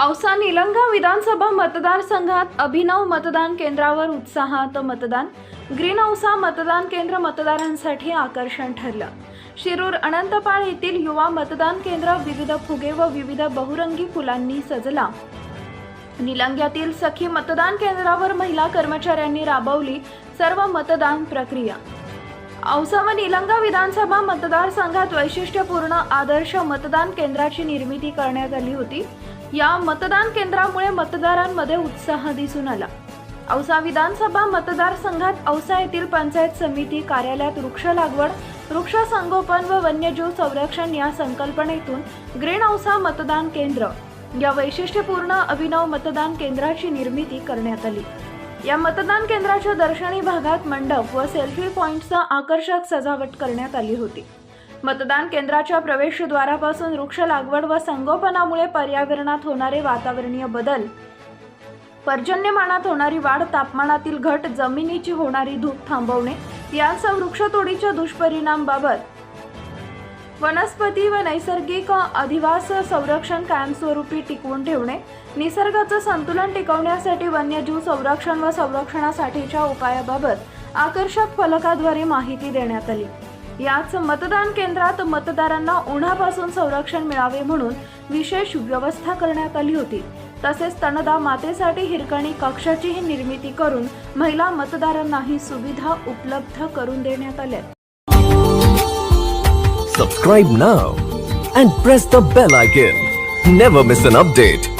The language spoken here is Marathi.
औसा निलंगा विधानसभा मतदारसंघात अभिनव मतदान केंद्रावर उत्साहात मतदान. ग्रीन औसा मतदान केंद्र मतदारांसाठी आकर्षण ठरलं. शिरूर अनंतपाळ येथील युवा मतदान केंद्र विविध फुगे व विविध बहुरंगी फुलांनी सजला. निलंग्यातील सखी मतदान केंद्रावर महिला कर्मचाऱ्यांनी राबवली सर्व मतदान प्रक्रिया. औसा व निलंगा विधानसभा मतदारसंघात वैशिष्ट्यपूर्ण आदर्श मतदान केंद्राची निर्मिती करण्यात आली होती. या मतदान केंद्रामुळे मतदारांमध्ये उत्साह दिसून आला. औसा विधानसभा मतदारसंघात औसा येथील पंचायत समिती कार्यालयात वृक्ष लागवड वृक्ष संगोपन व वन्यजीव संरक्षण या संकल्पनेतून ग्रीन औसा मतदान केंद्र या वैशिष्ट्यपूर्ण अभिनव मतदान केंद्राची निर्मिती करण्यात आली. या मतदान केंद्राच्या दर्शनी भागात मंडप व सेल्फी पॉइंटसह आकर्षक सजावट करण्यात आली होती. मतदान केंद्राच्या प्रवेशद्वारापासून वृक्ष लागवड व संगोपनामुळे पर्यावरणात होणारे वातावरणीय बदल. पर्जन्यमानात होणारी वाढ तापमानातील घट जमिनीची होणारी धूप थांबवणे यांसह वृक्षतोडीच्या दुष्परिणामाबाबत. वनस्पती व नैसर्गिक अधिवास संरक्षण कायमस्वरूपी टिकवून ठेवणे निसर्गाचं संतुलन टिकवण्यासाठी वन्यजीव संरक्षण व संरक्षणासाठीच्या उपायाबाबत आकर्षक फलकाद्वारे माहिती देण्यात आली. याच मतदान केंद्रात मतदारांना उन्हापासून संरक्षण मिळावे म्हणून विशेष व्यवस्था करण्यात आली होती. तसेच तणदा मातेसाठी हिरकणी कक्षाचीही निर्मिती करून महिला मतदारांना ही सुविधा उपलब्ध करून देण्यात आल्या. Subscribe now and press the bell icon never miss an update